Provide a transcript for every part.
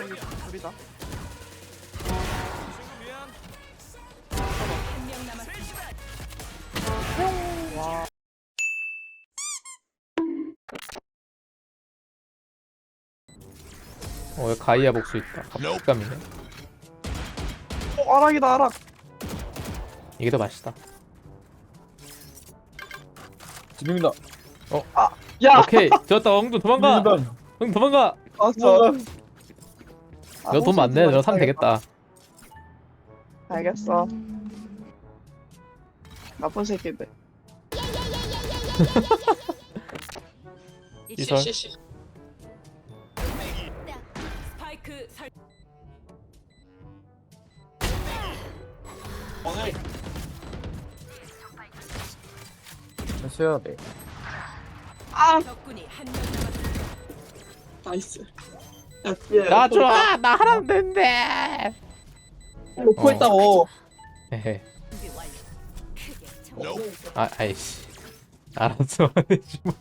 여기 둘이다. 와. 어, 여기 가이아 복수 있다. 갑감이네. 어, 아락이다, 아락. 이게 더 맛있다. 진영이다. 야! 오케이, 좋았다. 엉도 도망가. 응, 도망가. 왔어. 너 돈 많네. 너 사면 되겠다. 알겠어. 나쁜 새끼들. 이설. 스파이크 설. 다시 해야 돼. 아! 적군이 한명 남았습니다. 나이스. 야, 뒤에. 나 좋아. 나 하나면 된대. 놓고 어. 있다고. 헤헤. 아, 아이씨. 알았어. 하지 마.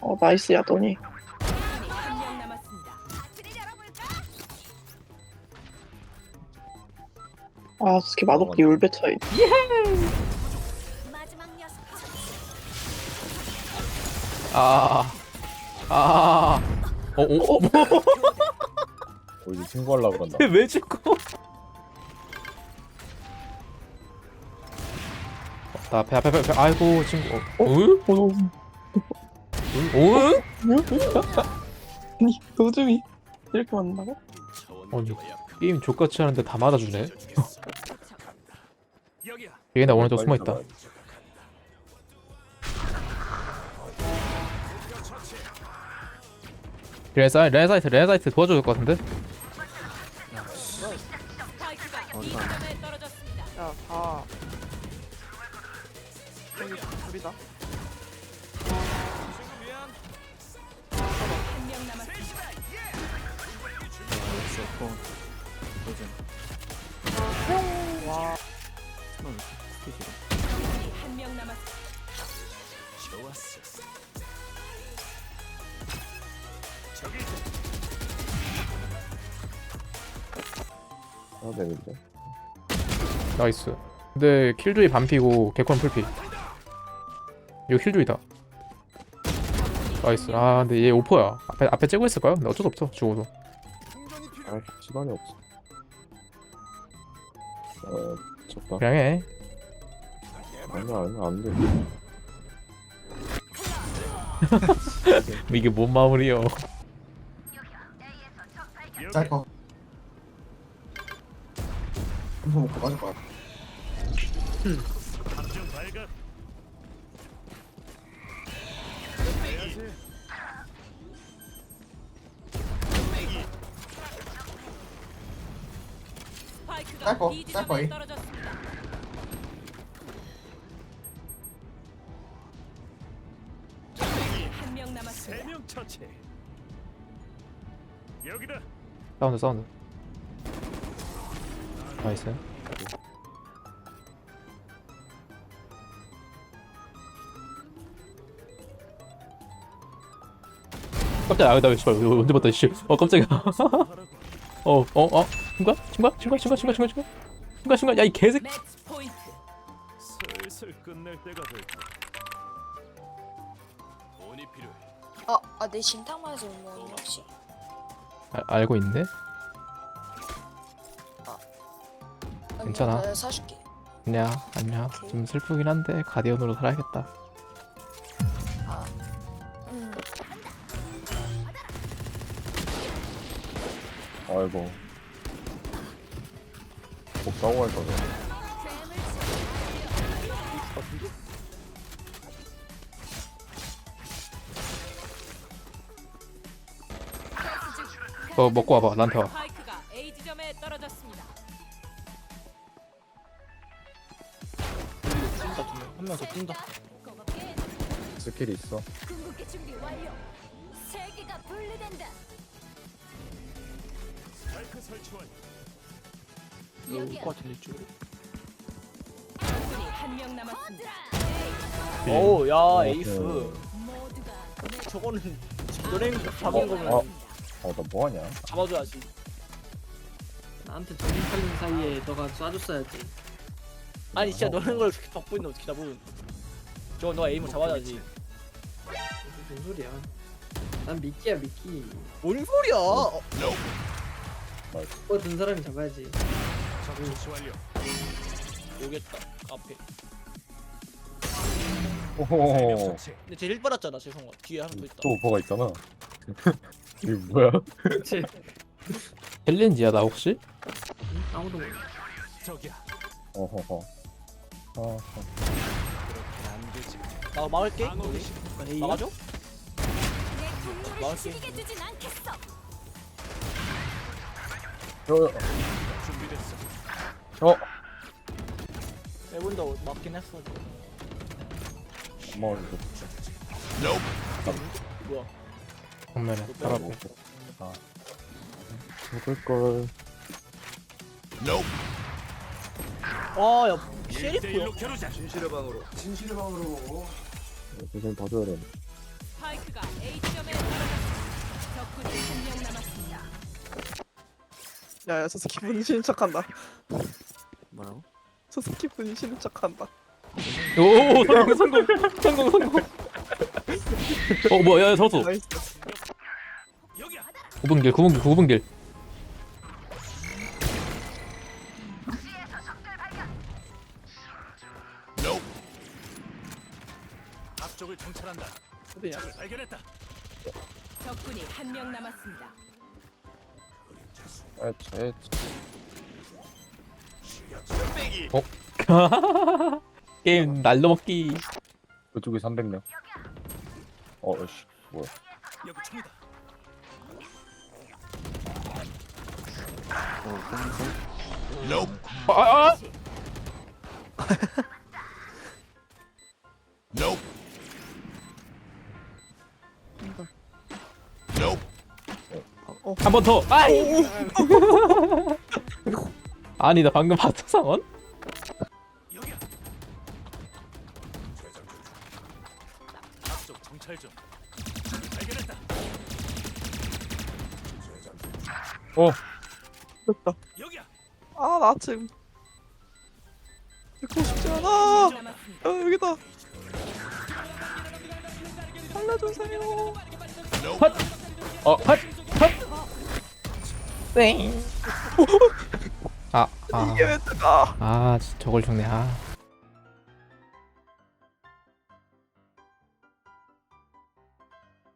어, 나이스, 한명 남았습니다. 아, 스키 마독기 울배 차이. 마 아. 아. 어, 어, 어, 뭐? 어, 이제 친구하려고 그런다. 왜 죽고? 어, 나 앞에 앞에 앞에. 아이고 친구. 어? 응? 어, 응? 아니, 노즘이. 이렇게 만나고? 아니 게임 족같이 하는데 다 맞아주네. 얘나 오른쪽 숨어 있다. 레사이 레사이트 레사이트 도와줘야 될것 같은데? 어디가 야, 다. 여기 좋았어. 니다. 해야 되는데. 나이스. 근데 킬조이 반피고 개콘 풀피. 이거 킬조이다. 나이스. 아 근데 얘 오퍼야. 앞에 앞에 째고 있을까요? 근데 어쩔 수 없죠. 죽어도. 아, 시간이 없어. 어, 졌다. 그냥 해. 아니야, 아니야, 안 돼. 이게 뭔 마무리요? 딸 거. 한번 먹고 빠질 거야. 짧고, 짧고, 이. 세명 처치. 여기다. 사운드 사운드. 나이스. 깜짝이야 아, 나왜 씨발 왜 언제 봤다 씨어 깜짝이야 어어어 어, 어? 친구야 친구야 친구야 친구야 친구야 친구야 친구야 친구야 야이 개새끼 매치 포인트. 슬슬 끝낼 때가 됐다. 돈이 필요해. 어, 아, 내 진탕만에서 뭐 혹시? 아, 알고 있네 아니, 괜찮아. 내가 사줄게. 안녕 안녕 좀 슬프긴 한데 가디언으로 살아야겠다 응. 아이고. 못 싸고 갈 거네. 너 먹고 와봐 나한테 와 스파이크가 A 지점에 떨어졌습니다. 스킬이 있어. 궁극기 준비 완료. 세계가 분리된다. 스파이크 설치 완. 여기야. 적군이 한 명 남았습니다. 오, 야, 어, 에이스. 모두가 저거는 연예인 잡은 거면 어. 어, 나 뭐하냐? 잡아줘야지. 나한테 정신 팔린 사이에 너가 쏴줬어야지. 아니, 진짜 너는 걸 그렇게 받고 있는데 어떻게 잡은? 저거 너가 에임을 잡아야지. 무슨 소리야? 난 미끼야 미끼. 뭔 소리야? 어, 든 사람이 잡아야지. 오겠다. 앞에. 오호. 근데 제일 빨았잖아, 죄송합 뒤에 한번더 있다. 또 오퍼가 있잖아. 이게 뭐야? 그치? 챌린지야 나 혹시? 응? 아무도 몰라. 저기야. 어허허. 어, 안 되지. 나 막을게. 막아줘? 내 분노를 막을게. 지리게 두진 않겠어. 어, 준비됐어. 어, 세븐도 맞긴 했어. 뭐 이거 뭐야? 정면에 따라 따라보 아, 먹을 걸. 아, 야, 1대1로 셰리프야. 겨루자. 진실의 방으로 진실의 방으로 선생님 봐줘야 돼. 스파이크가 A점에 떨어졌습니다. 적군이 한 명 남았습니다. 야 야 저 새끼 분신 척한다 뭐라고? 저 새끼 분신 척한다 오 성공 성공 성공 성공 어 뭐야 야 나이스 9분 길 9분 길 9분 길 앞쪽을 정찰한다. 어디냐 적을 발견했다. 적군이 한 명 남았습니다. 에치, 에치. 게임 날로 먹기 그쪽에 300명. 어, 씨, 뭐야? 여기 총이다. 아, 아, 아! 한 번 더. 아이. 아니 나 방금 봤어 상원? 앞쪽 정찰 좀. 발견했다. 어, 됐다 여기야. 아나 지금 듣고 싶지 않아. 아 여기다 살려주세요 헛. 어, 헛. 헛. 땡. 아, 아. 이게 왜 뜨가 아, 저걸 죽네. 아.